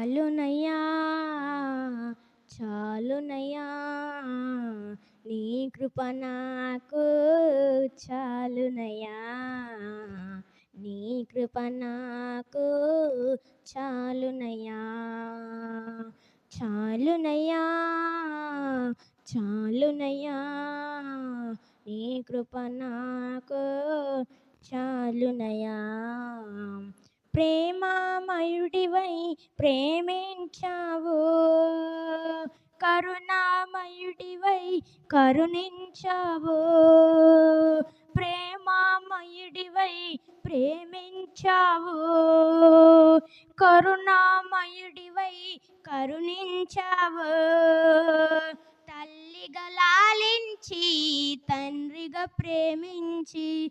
చాలునయ్యా చాలునయ్యా నీ కృప నాకు చాలునయ్యా నీ కృప నాకు చాలునయ్యా చాలునయ్యా చాలునయ్యా నీ కృప నాకు చాలునయ్యా. ప్రేమామయుడివై ప్రేమించావు. కరుణామయుడివై కరుణించావు. ప్రేమామయుడివై ప్రేమించావు. కరుణామయుడివై కరుణించావు. తల్లిగా లాలించి తండ్రిగా ప్రేమించి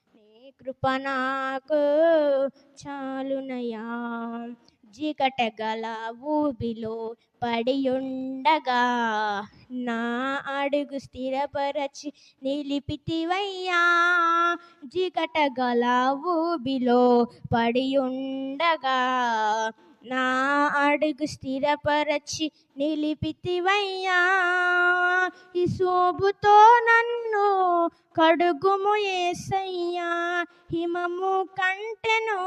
కృప నాకు చాలునయ్యా. జిగట గల ఊబిలో పడి ఉండగా నా అడుగు స్థిరపరచి నిలిపితివయ్యా. జిగట గల ఊబిలో పడి ఉండగా నా అడుగు స్థిరపరచి నిలిపితివయ్యా. ఈ శోభుతో నన్ను కడుగుము ఏసయ్యా. హిమము కంటెను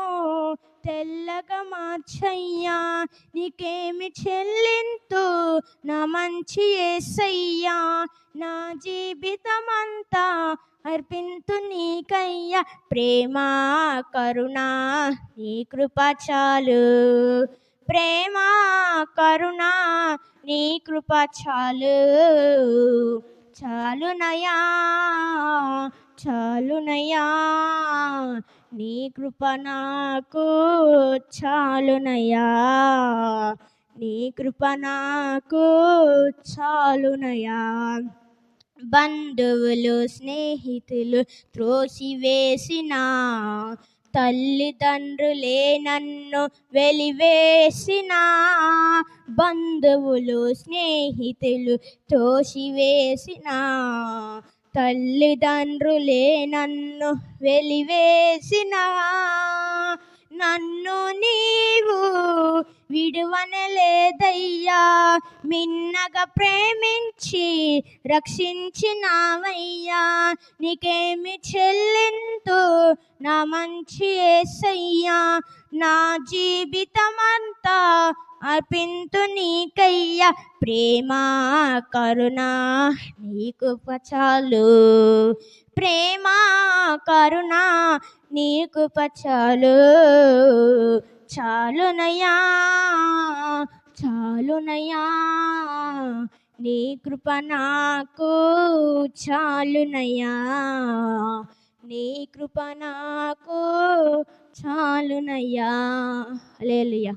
తెల్లగా మార్చయ్యా. నీకేమి చెల్లింతు నా మంచి ఏసయ్యా. నా జీవితమంతా అర్పింతు నీకయ్యా. ప్రేమ కరుణ నీ కృప చాలు. ప్రేమ కరుణ నీ కృప చాలు. చాలునయా చాలునయా నీ కృప నాకు చాలునయా నీ కృప నాకు చాలునయా బంధువులు స్నేహితులు త్రోసివేసిన తల్లిదండ్రులే నన్ను వెలివేసిన బంధువులు స్నేహితులు తోసివేసిన తల్లిదండ్రులే నన్ను వెలివేసిన నన్ను నీవు విడువనలేదయ్యా. మిన్నగా ప్రేమించి రక్షించినావయ్యా. నీకేమి చెల్లింతు నా మంచి ఏసయ్యా నా జీవితమంతా అర్పింతు నీకయ్యా. ప్రేమ కరుణ నీకు పచాలు. ప్రేమ కరుణ నీకు పచాలు. చాలునయా చాలునయా నీ కృప నాకు చాలునయా నీ కృప నాకు చాలునయ్యా. లేలుయా